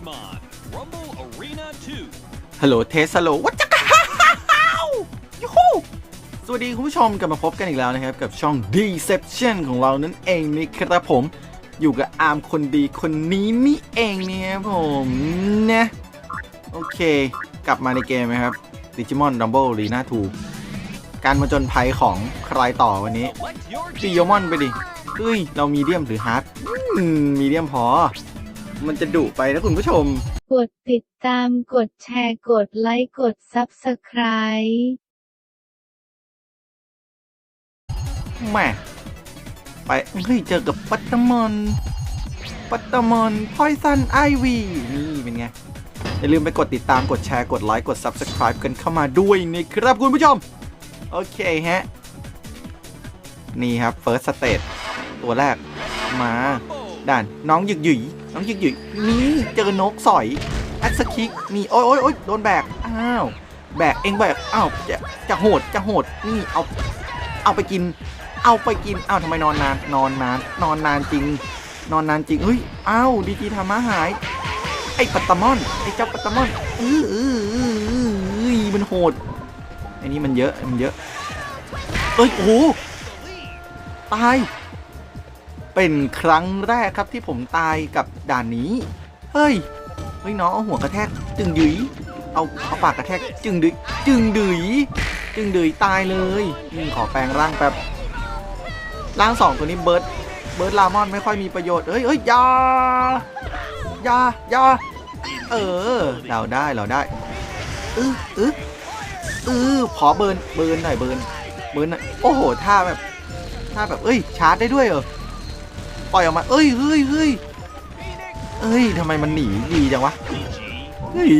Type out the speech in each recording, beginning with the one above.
Digimon Rumble Arena 2. ฮัลโหลเทสฮัลโหลวัจกะฮ่าฮ่าฮ่าวยูฮูสวัสดีคุณผู้ชมกลับมาพบกันอีกแล้วนะครับ กับช่อง Deception ของเรานั่นเองนะครับผม อยู่กับอาร์มคนดีคนนี้นี่เองเนี่ยครับผมนะ โอเค กลับมาในเกมนะครับ Digimon Rumble Arena 2 การมาจนภัยของใครต่อวันนี้ Select your ตีโยมอนไปดิเฮ้ย เรามีเดียมหรือฮาร์ดมีเดียมพอ มันจะดุไปนะคุณผู้ชม กดติดตามกดแชร์กดไลค์กด Subscribe แหม่ไปเฮ้ยเจอกับปัตตมอนปัตตมอนพอยซันไอวีนี่เป็นไง อย่าลืมไปกดติดตามกดแชร์กดไลค์กด Subscribe กันเข้ามาด้วยนะครับคุณผู้ชม โอเคฮะ นี่ครับ First Stage ตัวแรกมา ด่านน้องหยึกหยุยน้องหยึกหยุยนี่เจอนกสอยแอคสคิกนี่โอ้ยโอ้ยโอ้ยโดนแบกอ้าวแบกเองแบกอ้าวจะจะโหดจะโหดนี่เอาเอาไปกิน เอาไปกินอ้าวทำไมนอนนานนอนนานนอนนานจริง นอนนานจริงเฮ้ยอ้าวดีจีทำมาหาย ไอ้ปัตตมอนไอ้เจ้าปัตตมอนเออเออเออเอมันโหดไอ้นี่มันเยอะมันเยอะเอ้ยโอ้ตาย เป็นครั้งแรกครับที่ผมตายกับด่านนี้ เฮ้ย เฮ้ยน้องเอาหัวกระแทกจึงดืยเอาเอาปากกระแทกจึงดืยจึงดืยจึงดืยตายเลยนี่ขอแปลงร่างแป๊บร่างสองตัวนี้เบิร์ดเบิร์ดลามอนไม่ค่อยมีประโยชน์เฮ้ยเฮ้ยยายายาเออเราได้เราได้อืออืออือขอเบิร์นเบิร์นหน่อยเบิร์นเบิร์นหน่อยโอ้โหท่าแบบท่าแบบเอ้ยชาร์จได้ด้วยเหรอ ปล่อยออกมา เอ้ยเฮ้ยเฮ้ยเอ้ยทำไมมันหนีดีจังวะเฮ้ย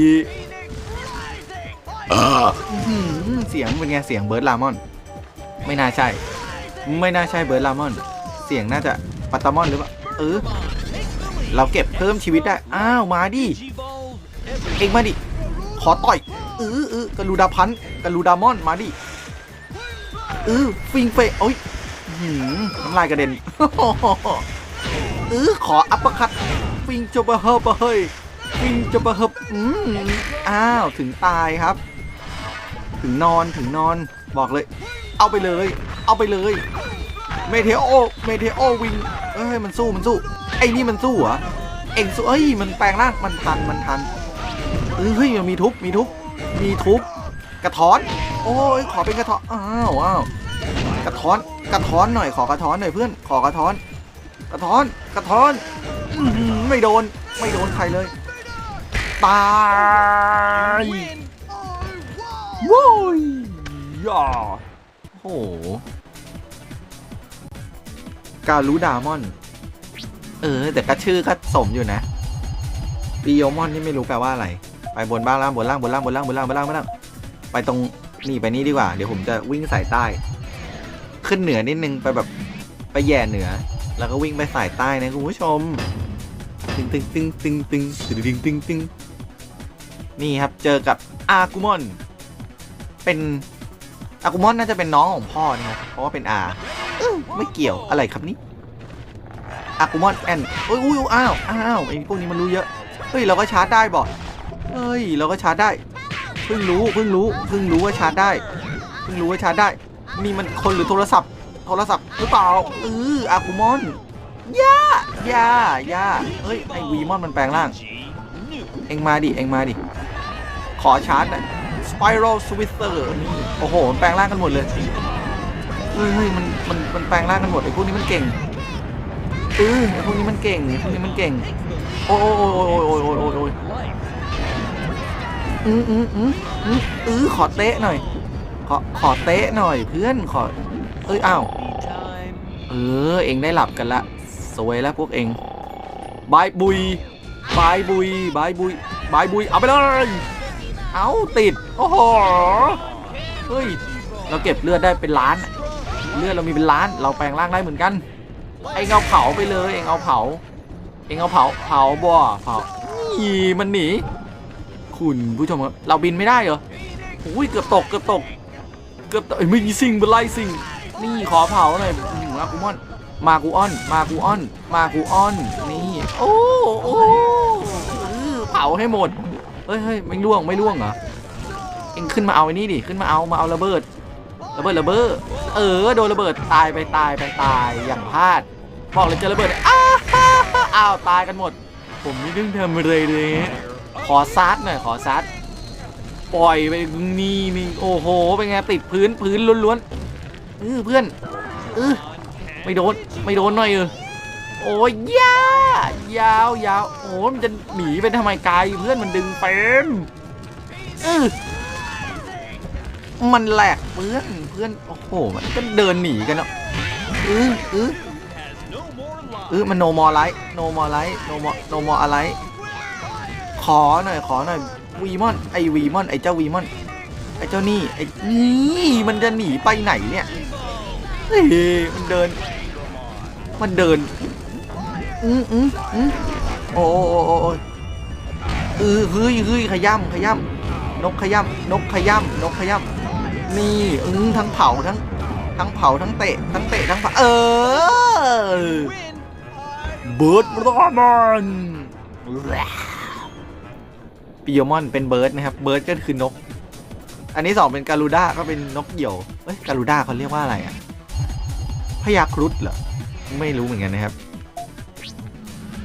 อื้อหือเสียงเป็นไงเสียงเบิร์ดลามอน ไม่น่าใช่ ไม่น่าใช่เบิร์ดลามอน เสียงน่าจะปัตตามอนหรือเปล่าเออเราเก็บเพิ่มชีวิตได้ อ้าว มาดิ Digivolve เองมาดิ ขอต่อยเออเออกระลูดาพันธ์กระลูดามอน มาดิเออฟิงเฟยโอ้ยอื้อหือน้ำลายกระเด็น เออขออัปเปอร์คัตฟิงจบะเฮบะเฮ้ยฟิงจบะเฮบอืมอ้าวถึงตายครับ ถึงนอนถึงนอนบอกเลย เอาไปเลย เอาไปเลยเมเทโอเมเทโอวิงเอ้ยมันสู้มันสู้ไอ้นี่มันสู้เหรอเอ็งสู้เอ้ยมันแปลงร่างมันทันมันทันเออเฮ้ยมันมีทุบมีทุบมีทุบกระท้อน โอ้ยขอเป็นกระท้อนอ้าวอ้าวกระท้อนกระท้อนหน่อยขอกระท้อนหน่อยเพื่อนขอกระท้อน กระท้อนกระท้อนอื้อหือไม่โดนไม่โดนใครเลย ตายโว้ยย่าโอ้โหการรู้ดามอน เออ แต่ก็ชื่อก็สมอยู่นะปีโยมอนที่ไม่รู้แปลว่าอะไร ไปบนบ้างล่างบนล่างบนล่างบนล่างบนล่างบนล่างบนล่างไปตรงนี่ไปนี่ดีกว่า เดี๋ยวผมจะวิ่งสายใต้ ขึ้นเหนือนิดนึงไปแบบไปแย่เหนือ แล้วก็วิ่งไปสายใต้นะคุณผู้ชมตึงตึงตึงตึงตึงตึงตึงตึงตึงนี่ครับเจอกับอากุมอน เป็นอากุมอนน่าจะเป็นน้องของพ่อนะครับเพราะว่าเป็นอาไม่เกี่ยวอะไรครับนี่อากุมอนแอนอุ้ยอุ้ยอ้าวอ้าวไอ้พวกนี้มันรู้เยอะเฮ้ยเราก็ชาร์จได้บอกเฮ้ยเราก็ชาร์จได้เพิ่งรู้เพิ่งรู้เพิ่งรู้ว่าชาร์จได้เพิ่งรู้ว่าชาร์จได้นี่มันคนหรือโทรศัพท์ โทรศัพท์หรือเปล่าเอออากุมอนย่าย่าย่าเฮ้ยไอวีมอนมันแปลงร่าง เอ็งมาดิ เอ็งมาดิ ขอชาร์จน่อย Spiral Switzer นี่โอ้โหมันแปลงร่างกันหมดเลยเฮ้ยมันมันมันแปลงร่างกันหมดไอ้พวกนี้มันเก่งเออไอ้พวกนี้มันเก่งไอ้พวกนี้มันเก่ง โอ้ยโอ้ยโอ้ยโอ้ยโอ้ยโอ้ยโอ้ยโอืออืออืออืออือขอเตะหน่อย ขอขอเตะหน่อยเพื่อนขอ อ้ยอ้าวเออเองได้หลับกันละสวยแล้วพวกเองบายบุยบายบุยบายบุยบายบุยเอาไปเลยเอาติดโอ้โหเฮ้ยเราเก็บเลือดได้เป็นล้าน เลือดเรามีเป็นล้าน เราแปลงร่างได้เหมือนกันเองเอาเผาไปเลยเองเอาเผา เองเอาเผาเผาบ่เผานี่มันหนีคุณผู้ชมครับเราบินไม่ได้เหรออุ้ยเกือบตกเกือบตกเกือบตกเอ้ยไม่มีสิ่งเป็นไรสิ่ง นี่ขอเผาหน่อยอืมากูมอน มากูออน มากูออน มากูออน นี่ โอ้โอ้เผาให้หมด เฮ้ยเฮ้ยไม่ล่วงไม่ล่วงเหรอ เอ็งขึ้นมาเอาไอ้นี่ดิ ขึ้นมาเอามาเอาระเบิด ระเบิดระเบิด เออโดนระเบิดตายไปตายไปตายอย่างพลาด บอกเลยเจอระเบิด อ้าวอ้าวตายกันหมด ผมไม่ต้องทำอะไรเลยขอซัดหน่อยขอซัดปล่อยไปนี่นี่โอ้โหเป็นไงติดพื้นพื้นล้วนๆ เออเพื่อนเออไม่โดนไม่โดนหน่อยเออโอ้ยยายาวยาวโอ้มันจะหนีไปทำไมไกลเพื่อนมันดึงเป็นเออมันแหลกเพื่อนเพื่อนโอ้โหมันก็เดินหนีกันเนาะเออเออเออมันโนมอไลท์โนมอไลท์โนมอโนมออะไรขอหน่อยขอหน่อยวีมอนไอวีมอนไอเจ้าวีมอน ไอ้เจ้านี่ไอ้นี่มันจะหนีไปไหนเนี่ยเฮ้ยมันเดิน มันเดินอืมอืมอืมโอ้โอ้โอ้เออเฮ้ยเฮ้ยขย้ำขย้ำนกขย้ำนกขย้ำนกขย้ำนี่อืมทั้งเผาทั้ง ทั้งเผาทั้งเตะ ทั้งเตะทั้งเผาเออเบิร์ดรามอนปิโยมอนเป็นเบิร์ดนะครับ เบิร์ดก็คือนก อันนี้สองเป็นการูด้าก็เป็นนกเหยี่ยวเอ้ยการูด้าเขาเรียกว่าอะไรอะพญาครุฑเหรอ ไม่รู้เหมือนกันนะครับ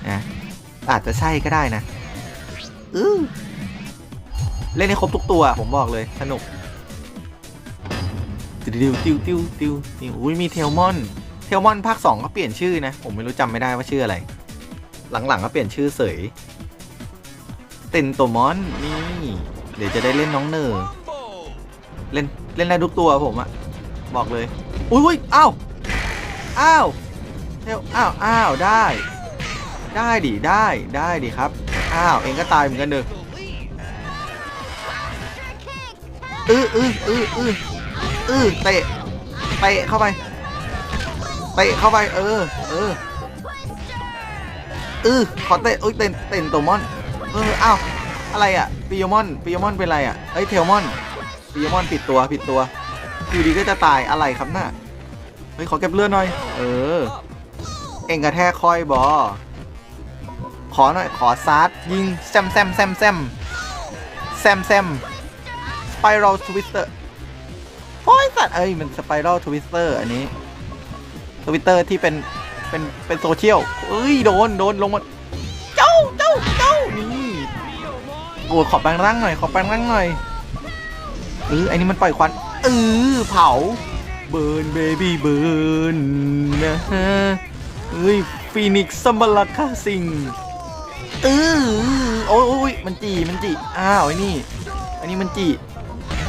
นะอาจจะใช่ก็ได้นะอือเล่นให้ครบทุกตัวผมบอกเลยสนุกติวติวติวติวติวอุ้ยมีเทลมอนเทลมอนภาค 2 ก็เปลี่ยนชื่อนะ ผมไม่รู้จำไม่ได้ว่าชื่ออะไร หลังๆก็เปลี่ยนชื่อเสยเต็นโตมอนนี่ เดี๋ยวจะได้เล่นน้องเนอร์ เล่นเล่นได้ทุกตัวผมอะบอกเลย อุ้ยอุ้ยอ้าวอ้าวเทลอ้าวอ้าวได้ ได้ดิได้ได้ดิครับ อ้าวเองก็ตายเหมือนกันเด้ออื้ออื้ออื้ออื้ออื้อเตะเตะเข้าไปเตะเข้าไปเออเออเออขอเตะอุ้ยเต้นเต้นตัวมอนเอออ้าวอะไรอะปิโยมอนปิโยมอนเป็นอะไรอะเอ้ยเทลมอน ปิโยมอนผิดตัวผิดตัวอยู่ดีก็จะตายอะไรครับน่ะเฮ้ยขอเก็บเลือดหน่อย เออ เอ็งกระแทกคอยบอขอหน่อยขอซาร์ยิงแซมแซมแซมแซมแซมแซมสไปรัลทวิสเตอร์โอ้ยสัตว์เอ้ยมันสไปรัลทวิสเตอร์อันนี้ทวิตเตอร์ที่เป็นเป็นเป็นโซเชียลเอ้ยโดนโดนลงมาเจ้าเจ้าเจ้านี่โอ้ขอแปลงร่างหน่อยขอแปลงร่างหน่อย เออไอ้นี่มันปล่อยควันเออเผาเบิร์นเบบี้เบิร์นนะฮะเฮ้ยฟีนิกซ์ซัมบาราคาซิงเออโอ้ยอยมันจีมันจีอ้าวไอ้นี่อันนี้มันจี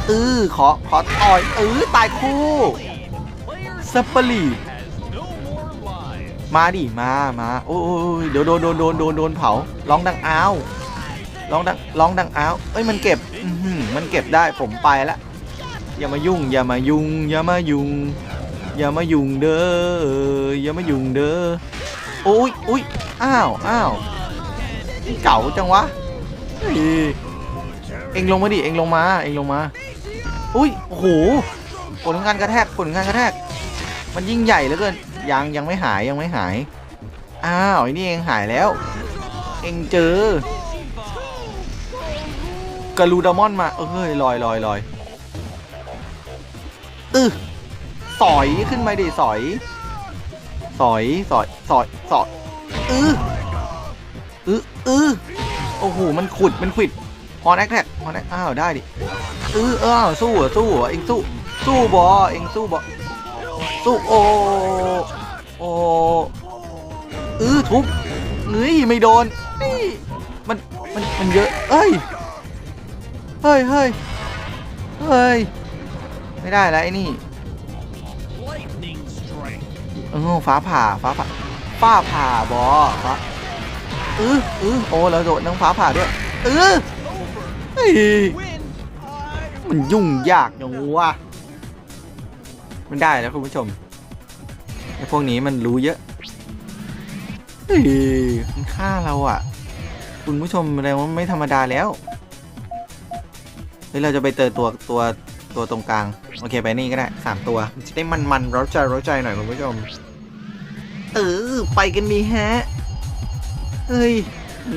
เออขอขอต่อยเออตายคู่ซัปเปอรีมาดิมามาโอ้ยเดี๋ยวโดนโดนโดนโดนโดนเผาร้องดังอ้าวร้องดังร้องดังอ้าวเอ้ยมันเก็บ มันเก็บได้ผมไปละอย่ามายุ่ง อย่ามายุ่ง อย่ามายุ่ง อย่ามายุ่งเด้ออย่ามายุ่งเด้อโอ้ยอุ้ยอ้าวอ้าวเก่าจังวะเฮ้ยเอ็งลงมาดิเอ็งลงมาเอ็งลงมาอุ้ยโอ้โหผลงานกระแทกผลงานกระแทก มันยิ่งใหญ่เหลือเกินยังยังไม่หายยังไม่หาย อ้าวไอ้นี่เองหายแล้ว เองเจอ กระลูดามอนมาเอ้ยลอยลอยลอยอือสอยขึ้นมาดิสอย สอยสอยสอยสอยอืออืออือโอ้โหมันขุดมันขิดฮอนแอคแท็กฮอนแอคอ้าวได้ดิอืออ้าวสู้สู้เอเองสู้สู้บอเองสู้บอสู้โอโอเออทุบเฮ้ยไม่โดนนี่มันมันมันเยอะเอ้ย เฮ้ยเฮ้ยเฮ้ย ไม่ได้แล้วไอ้นี่ Lightning strike. เออฟ้าผ่าฟ้าผ่าฟ้าผ่าบอฟ้าเออเออโอ้แล้วโดดน้องฟ้าผ่าด้วยเออเฮ้ย Win. มันยุ่งยากอย่างวะมันได้แล้วคุณผู้ชมไอ้พวกนี้มันรู้เยอะเฮ้ยมันฆ่าเราอะ คุณผู้ชมแสดงว่าไม่ธรรมดาแล้วเฮ้ยเราจะไปเจอตัวตัวตัวตรงกลาง โอเคไปนี่ก็ได้สามตัวจะได้มันมันๆร้าใจร้าใจหน่อยคุณผู้ชมเออไปกันดีฮะเฮ้ย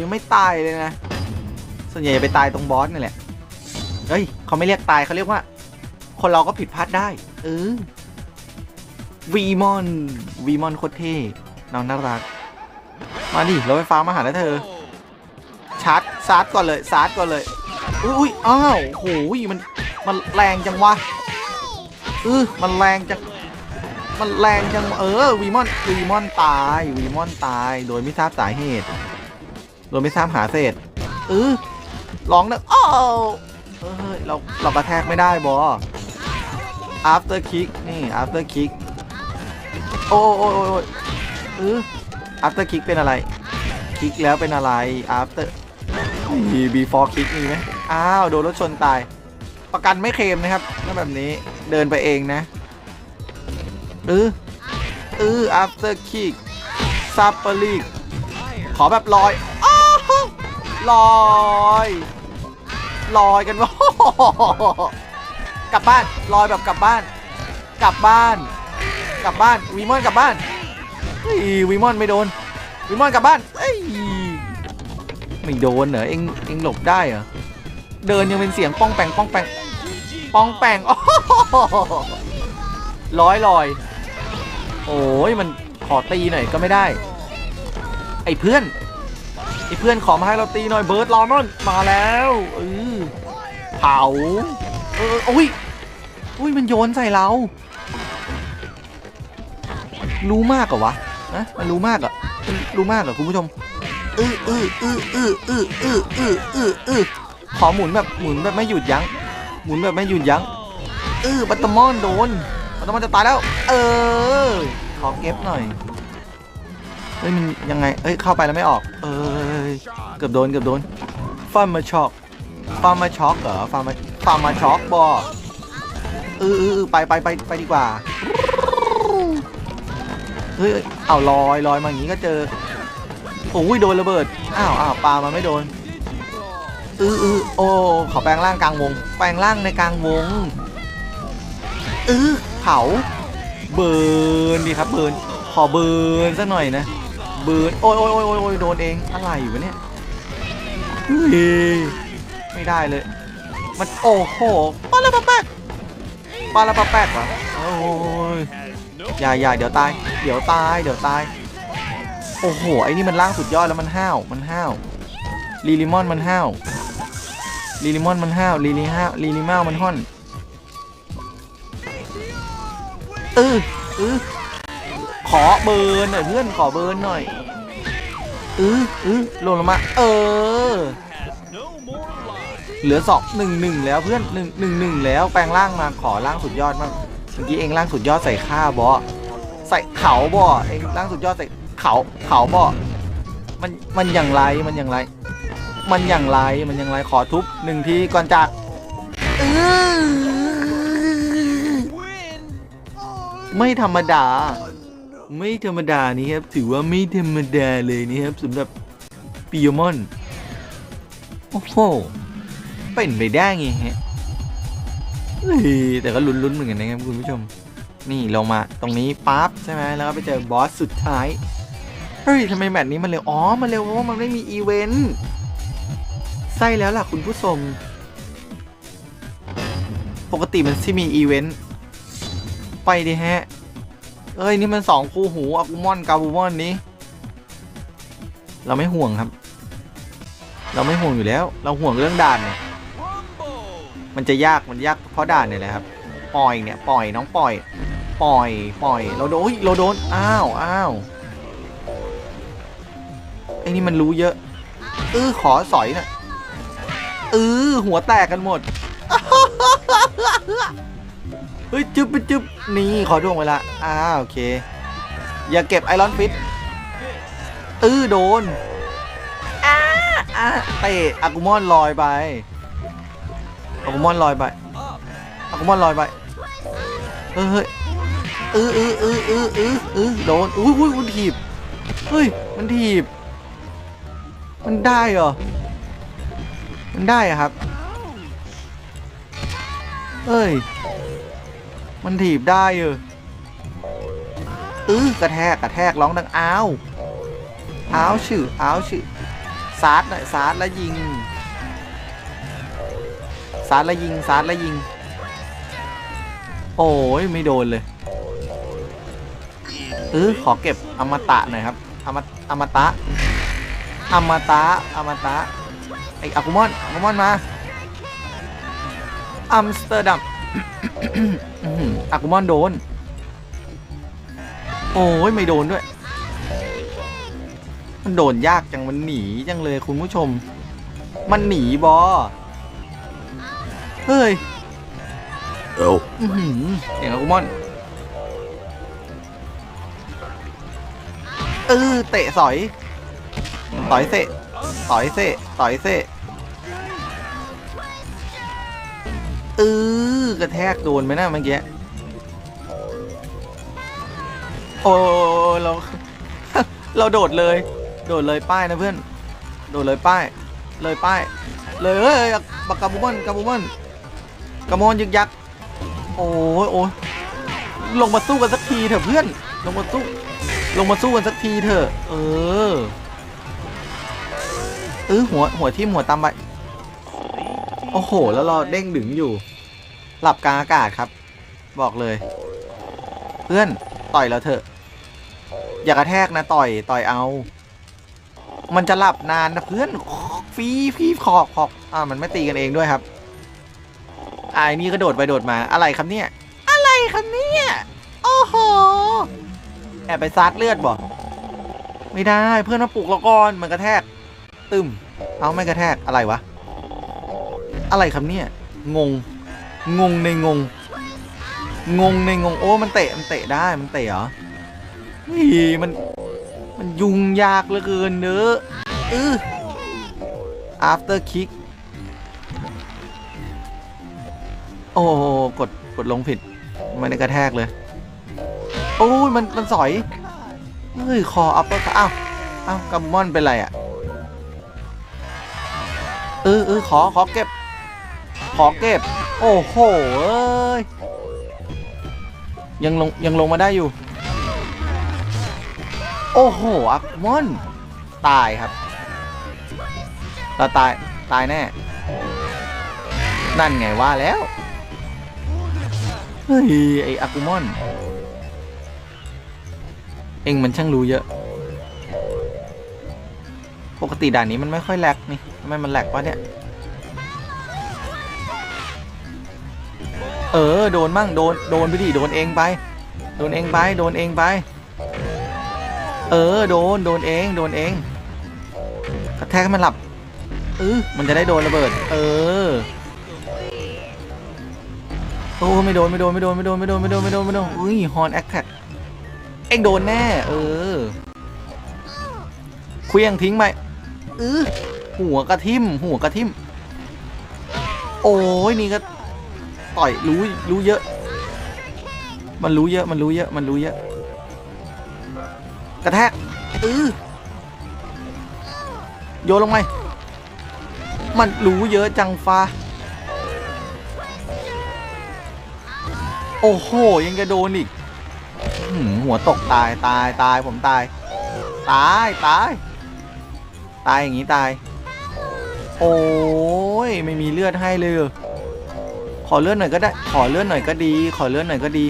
ยังไม่ตายเลยนะ ส่วนใหญ่จะไปตายตรงบอสนี่แหละเฮ้ยเขาไม่เรียกตายเขาเรียกว่า คนเราก็ผิดพลาดได้ เออวีมอนวีมอนโคตรเท่น้องน่ารัก มาดิรถไฟฟ้ามาหาแล้วเธอชาร์จชาร์จก่อนเลยชาร์จก่อนเลย อุ้ยอ้าวโหยมัน มันแรงจังวะเออมันแรงจัง มันแรงจัง เออ วีมอน วีมอนตาย วีมอนตาย โดยไม่ทราบสาเหตุ โดยไม่ทราบหาเศษเออร้องนะอ้าวเอ้ย เรา เรากระแทกไม่ได้บอ after kick นี่ after kick โอ้โอ้โอ้โอ้ยเออ after kick เป็นอะไร คลิกแล้วเป็นอะไร after มี before kick มีไหมอ้าวโดนรถชนตาย ประกันไม่เคลมนะครับถ้าแบบนี้เดินไปเองนะเออเออ after kick ซับเปอร์ลีกขอแบบลอยอลอยลอยกันวะกลับบ้านลอยแบบกลับบ้าน กลับบ้าน กลับบ้านวีมอนกลับบ้านเฮ้ยวีมอนไม่โดนวีมอนกลับบ้านเอ้ย ไม่โดนเหรอเอ็งเอ็งหลบได้เหรอเดินยังเป็นเสียงป้องแปงป้องแปงป้องแปงโอ้โหร้อยลอย โอ้ยมันขอตีหน่อยก็ไม่ได้ ไอ้เพื่อนไอ้เพื่อนขอมาให้เราตีหน่อยเบิร์ดลอมอนมาแล้วเออเผาเอออุ้ยอุ้ยมันโยนใส่เรา รู้มากเหรอวะนะมันรู้มากเหรอรู้มากเหรอคุณผู้ชม อืออืออืออืออืออืออืออืออือขอหมุนแบบหมุนแบบไม่หยุดยั้ง หมุนแบบไม่หยุดยั้งเออบัตเตอร์มอนโดนบัตเตอร์มอนจะตายแล้ว เออ ขอเก็บหน่อยเฮ้ยมันยังไง เอ้ยเข้าไปแล้วไม่ออก เอยเกือบโดนเกือบโดนฟาร์มาช็อกฟาร์มาช็อกเหรอฟาร์มาฟาร์มาช็อกบอเออเออเออไปไปไปไปดีกว่าเฮ้ยเอาลอยลอยมาอย่างนี้ก็เจอ โอ้ยโดนระเบิด อ้าวอ้าวปลามันไม่โดนอืออือโอ้ขอแปลงร่างกลางวง แปลงร่างในกลางวงอือเผา เบิร์นดีครับเบิร์นขอเบิร์นสักหน่อยนะ เบิร์นโอ้ยโอ้ยโอ้ยโอ้ยโดนเองอะไรอยู่เนี่ยเฮ้ยไม่ได้เลย มันโอ้โหปลาละปะแป๊กปลาละปะแป๊กเหรอโอ้ยอย่าอย่าเดี๋ยวตาย เดี๋ยวตาย เดี๋ยวตาย โอ้โห ไอ้นี่มันล่างสุดยอดแล้วมันห้าว มันห้าวลีลิมอนมันห้าวลีลิมอนมันห้าวลีลิห้าวลีลิมามันห่อนเออเออขอเบิร์นหน่อยเพื่อนขอเบิร์นหน่อยเออเออลงลงมา เออ เหลือสองหนึ่งหนึ่งแล้วเพื่อนหนึ่งหนึ่งหนึ่งแล้วแปลงร่างมาขอร่างสุดยอดมากเมื่อกี้เองร่างสุดยอดใส่ข้าบอใส่เขาบอเองร่างสุดยอดใส่ เขาเขาบอมันมันอย่างไรมันอย่างไร มันอย่างไรมันอย่างไรขอทุบหนึ่งทีก่อนจากไม่ธรรมดา ไม่ธรรมดานี่ครับ ถือว่าไม่ธรรมดาเลยนี่ครับสำหรับปิโยมอน โอ้โหเป็นไปได้ไงฮะเฮ้แต่ก็ลุ้นๆเหมือนกันนะครับคุณผู้ชม นี่ลงมาตรงนี้ปั๊บใช่ไหมแล้วก็ไปเจอบอสสุดท้าย เฮ้ยทำไมแมตช์นี้มันเร็ว อ๋อ มันเร็วเพราะว่ามันไม่มีอีเวนต์ใช่แล้วล่ะคุณผู้ชม ปกติมันที่มีอีเวนต์ ไปดิฮะ เอ้ย นี่มันสองคู่หูอากูมอนกาบูมอนนี้ เราไม่ห่วงครับ เราไม่ห่วงอยู่แล้ว เราห่วงเรื่องด่านเนี่ยมันจะยาก มันยากเพราะด่านเนี่ยแหละครับ ปล่อยเนี่ย ปล่อยน้องปล่อย ปล่อย ปล่อย เราโดนเราโดน อ้าว อ้าว ไอ้นี่มันรู้เยอะเออขอสอยน่ะเออหัวแตกกันหมด เฮ้ยจึ๊บจึ๊บนี่ขอดวงเวลาอ้าวโอเค อย่าเก็บไอรอนฟิตเออโดนอ้าอ้าเตะอากุมอนลอยไปอากุมอนลอยไปอากุมอนลอยไปเฮ้ยเฮ้ยออเออเออเออเออเออโดนอุ้ยอุ้ยมันถีบเฮ้ยมันถีบ มันได้เหรอ มันได้อะครับ เอ้ย มันถีบได้เออเออกระแทกกระแทกร้องดังอ้าวอ้าวชื่ออ้าวชื่อซาร์ดหน่อยซาร์ดแล้วยิงซาร์ดแล้วยิงซาร์ดแล้วยิง โอ้ยไม่โดนเลยเออขอเก็บอมตะหน่อยครับอมอมตะ อมตะอมตะไออากุมอนอากุมอนมาอัมสเตอร์ดัมอื้อหืออากุมอนโดน โอ้ยไม่โดนด้วย มันโดนยากจังมันหนีจังเลยคุณผู้ชม มันหนีบอเฮ้ยเอ้าอื้อหือเสียงอากุมอนเออเตะสอย ต่อยเสะต่อยเสะต่อยเสะเออกระแทกโดนไหมนะเมื่อกี้ โอ้เรา เราโดดเลย โดดเลยป้ายนะเพื่อน โดดเลยป้าย เลยป้าย เลยเฮ้ยบักกาบูมอนกาบูมอนกามอนยึกยัก โอ้ยโอ้ยลงมาสู้กันสักทีเถอะเพื่อน ลงมาสู้ ลงมาสู้กันสักทีเถอะ เออ เออหัวหัวทิ่หัวตามไปโอ้โห แล้วเราเด้งดึงอยู่ หลับกลางอากาศครับ บอกเลย เพื่อนต่อยเราเถอะ อย่ากระแทกนะต่อยต่อยเอา มันจะหลับนานนะเพื่อนฟีฟีขอกขอกอ่ามันไม่ตีกันเองด้วยครับอ่าไอ้นี่ก็โดดไปโดดมาอะไรครับเนี่ย อะไรครับเนี่ยโอ้โหแอบไปซัดเลือดบ่ไม่ได้เพื่อนมาปลุกเราก่อนมันกระแทก ตึมเอาไม่กระแทกอะไรวะ อะไรครับเนี่ย งง งงในงง งงในงง โอ้มันเตะมันเตะได้มันเตะเหรอนี่มันมันยุ่งยากเหลือเกินเนอะเออ after kick โอ้กดกดลงผิดไม่ได้กระแทกเลย โอ้ยมันมันสอยเฮ้ยคอ upper อ้าวอ้าวกัมมอนเป็นไรอะ เออเออขอขอเก็บ ขอเก็บ โอ้โหเอ้ยยังลงยังลงมาได้อยู่ โอ้โหอักมอน ตายครับเราตายตายแน่ นั่นไงว่าแล้ว เฮ้ย ไออากุมอน เองมันช่างรู้เยอะ ปกติด่านนี้มันไม่ค่อยแลกนี่ทำไมมันแลกวะเนี่ย เออ โดนมั่งโดนโดนไปดิโดนเองไป โดนเองไป โดนเองไป เออ โดนโดนเองโดนเองกระแทกให้มันหลับเออมันจะได้โดนระเบิด เออโอ้ไม่โดนไม่โดนไม่โดนไม่โดนไม่โดนไม่โดนไม่โดนไม่โดนอุ้ยฮอนแอคแท็กเอ็งโดนแน่ เออเคลี้ยงทิ้งไป เออหัวกระทิมหัวกระทิมโอ้ยนี่ก็ต่อยรู้รู้เยอะ มันรู้เยอะมันรู้เยอะมันรู้เยอะ กระแทกเออโยนลงไปมันรู้เยอะจังฟ้าโอ้โห ยังจะโดนอีกหัวตกตายตายตายผมตาย ตาย ตาย ตายอย่างนี้ตาย โอ้ยไม่มีเลือดให้เลย ขอเลือนหน่อยก็ได้ ขอเลือนหน่อยก็ดี ขอเลือนหน่อยก็ดี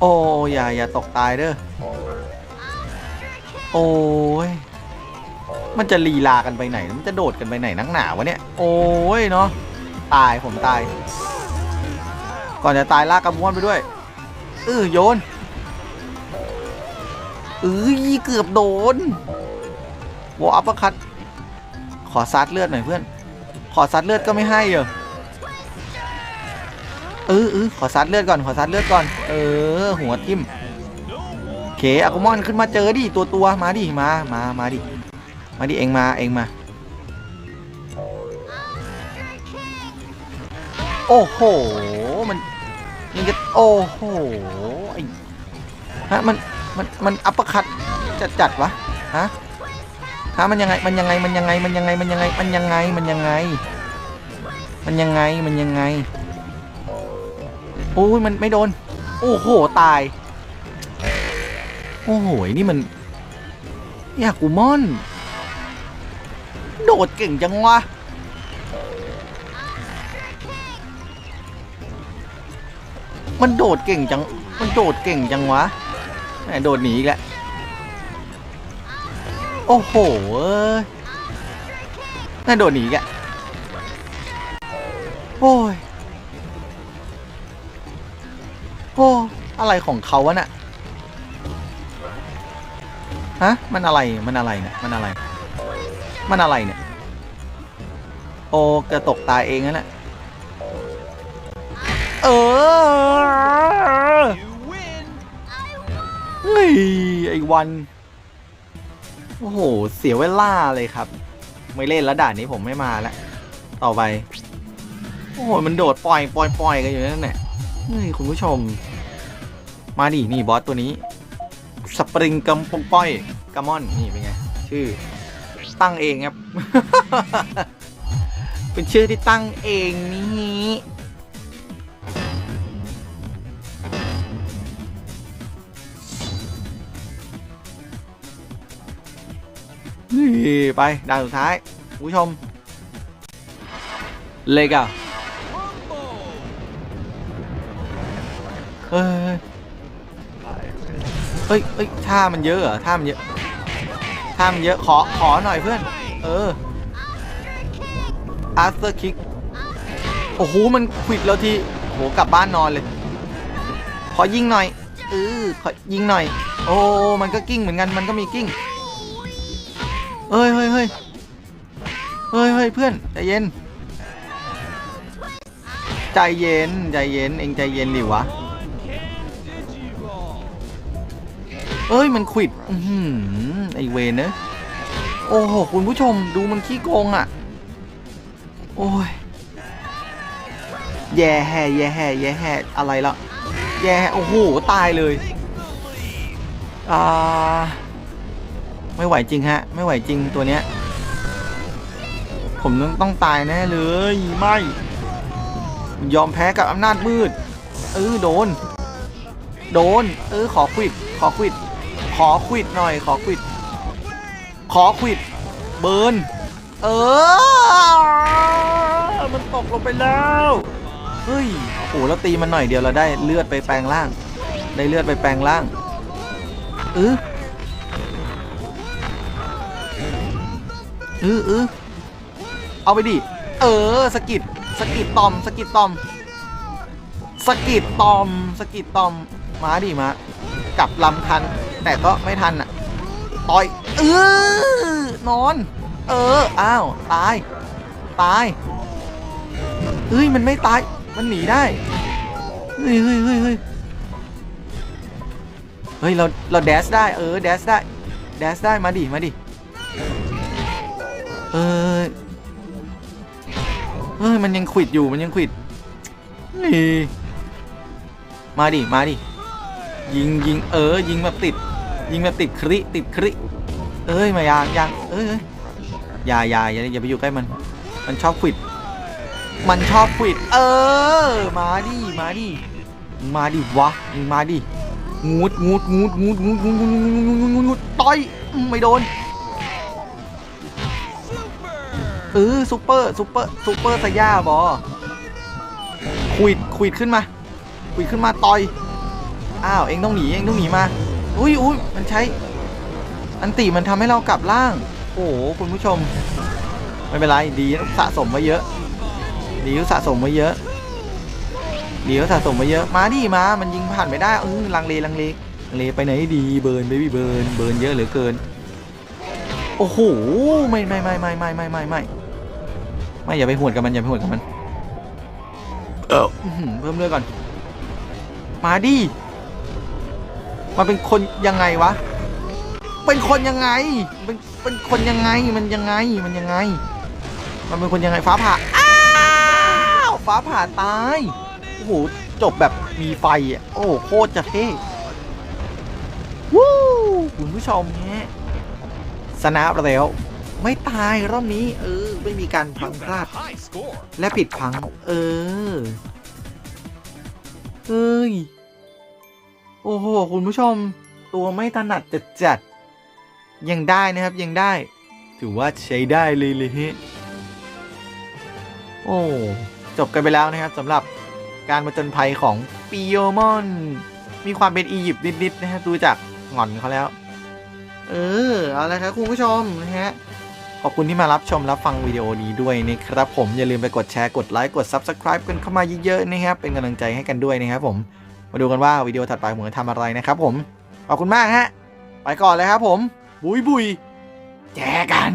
โอ้อย่าอย่าตกตายเด้อ โอ้ยมันจะลีลากันไปไหน มันจะโดดกันไปไหนนักหนาวะเนี่ย โอ้ยเนาะ ตายผมตาย ก่อนจะตายลากกระมวนไปด้วย เออโยนเอ้ยเกือบโดน วออัปเปอร์คัตขอซัดเลือดหน่อยเพื่อน ขอซัดเลือดก็ไม่ให้เหรอเออเออขอซัดเลือดก่อนขอซัดเลือดก่อน เออ หัวทิ่มโอเคอากุมอนขึ้นมาเจอดิตัวตัวมาดิมามามาดิมาดิเองมาเองมา โอ้โหมันยังจะโอ้โหฮะมันมันมันอัปเปอร์คัตจัดจัดวะฮะ ฮะมันยังไงมันยังไงมันยังไงมันยังไงมันยังไงมันยังไงมันยังไง มันยังไงมันยังไงโอ้ยมันไม่โดน โอ้โหตาย โอ้โหนี่มันอยากกูมอน โดดเก่งจังวะมันโดดเก่งจัง มันโดดเก่งจังวะ โดดหนีอีกแล้ว โอ้โหเอ้ยน่าโดดหนีอีกอะโอ้ย โอ้ อะไรของเขาวะน่ะ ฮะ มันอะไร มันอะไรเนี่ย มันอะไร มันอะไรเนี่ย โอ้กระตกตายเองนั่นแหละเออ เฮ้ย ไอ้วัน โอ้โห เสียเวลาเลยครับ ไม่เล่นแล้วด่านนี้ผมไม่มาแล้ว ต่อไป โอ้โห มันโดดปล่อยปล่อยปล่อยกันอยู่นั่นแหละเฮ้ยคุณผู้ชม มาดิ นี่บอสตัวนี้ สปริงกัมปงป้อยกัมมอน นี่เป็นไง ชื่อ ตั้งเองครับ เป็นชื่อที่ตั้งเองนี่ ไปด่านสุดท้ายผู้ชม เลก่ะเฮ้ยเฮ้ยเฮ้ยท่ามันเยอะเหรอท่ามันเยอะท่ามันเยอะขอขอหน่อยเพื่อน เอออาร์เซอร์คิกโอ้โหมันควิดแล้วทีโหกลับบ้านนอนเลย ขอยิงหน่อยเออขอยิงหน่อย โอ้มันก็กิ้งเหมือนกันมันก็มีกิ้ง เฮ้ยเฮ้ยเฮ้ยเฮ้ยเฮ้ยเพื่อนใจเย็น ใจเย็นใจเย็นเองใจเย็นดิวะเอ้ยมันควิดอือหือไอเวนเนอะโอ้โหคุณผู้ชมดูมันขี้โกงอะ โอ้ยแย่แห่แย่แห่แย่แห่อะไรละแย่โอ้โหตายเลยอ่า ไม่ไหวจริงฮะ ไม่ไหวจริงตัวเนี้ย ผมต้องต้องตายแน่เลยไม่ ยอมแพ้กับอำนาจมืด เออโดน โดน เออขอควิด ขอควิด ขอควิดหน่อย ขอควิด ขอควิด เบิร์น เออ มันตกลงไปแล้วเฮ้ย โอ้โหแล้วตีมันหน่อยเดียวเราได้เลือดไปแปลงร่าง ได้เลือดไปแปลงร่างเออ เออเออเอาไปดิ เออสกิดสกิดตอมสกิดตอมสกิดตอมสกิดตอมมาดิมากลับลำทัน แต่ก็ไม่ทันอะต่อยเออนอน เอออ้าวตายตายเฮ้ยมันไม่ตายมันหนีได้เฮ้ยเฮ้ยเฮ้ยเฮ้ยเฮ้ยเราเราแดชได้เออแดชได้แดชได้มาดิมาดิ เออเฮ้ยมันยังขวิดอยู่มันยังขวิดนี่มาดิมาดิยิงยิงเออ ยิงแบบติด ยิงแบบติดคริติดคริเอ้ยมายางยางเอ้ยอย่าอย่าอย่าอย่าไปอยู่ใกล้มัน มันชอบขวิด มันชอบขวิด เออ มาดิมาดิมาดิวะมึงมาดิงูดงูดงูดงูดงูดงูดงูดงูดงูดงูดงูดต่อยไม่โดน ออซูเปอร์ซูเปอร์ซูเปอร์สยาบอขวิดขวิดขึ้นมาขวิดขึ้นมาต่อยอ้าวเองต้องหนีเองต้องหนีมาอุ้ยอุ้ยมันใช้ อันติมันทำให้เรากลับล่าง โอ้โหคุณผู้ชม ไม่เป็นไรดีสะสมมาเยอะ ดีสะสมมาเยอะดีสะสมมาเยอะมาดิมา มันยิงผ่านไม่ได้เออลังเลลังเลลังเลไปไหนดีเบิร์นเบบี้เบิร์นเบิร์นเยอะเหลือเกินโอ้โหไม่ไม่ไม่ไม่ไม่ไม่ไม่ ไม่ไม่อย่าไปหวดกับมันอย่าไปหวดกับมันเอ้าอื้อหือเพิ่มเลือดก่อน มาดิมันเป็นคนยังไงวะ เป็นคนยังไง เป็นเป็นคนยังไงมันยังไงมันยังไง มันเป็นคนยังไงฟ้าผ่าอ้าวฟ้าผ่าตายโอ้โหจบแบบมีไฟอะโอ้โหโคตรจะเท่วู้คุณผู้ชมฮะสนะแล้ว ไม่ตายรอบนี้ เออ ไม่มีการพลังพลาด และผิดพลัง เออเฮ้ย โอ้โห คุณผู้ชม ตัวไม่ถนัดจัดจัดๆยังได้นะครับยังได้ ถือว่าใช้ได้เลยเลยฮะโอ้จบกันไปแล้วนะครับสำหรับการมาจนภัยของปิโยมอน มีความเป็นอียิปต์นิดๆนะฮะดูจากหงอนเขาแล้ว เออ เอาละครับคุณผู้ชมนะฮะ ขอบคุณที่มารับชมรับฟังวิดีโอนี้ด้วยนะครับผมอย่าลืมไปกดแชร์กดไลค์กด Subscribe กันเข้ามาเยอะๆนะครับเป็นกำลังใจให้กันด้วยนะครับผม มาดูกันว่าวิดีโอถัดไปผมจะทำอะไรนะครับผม ขอบคุณมากฮะ ไปก่อนเลยครับผม บุยบุยแจกัน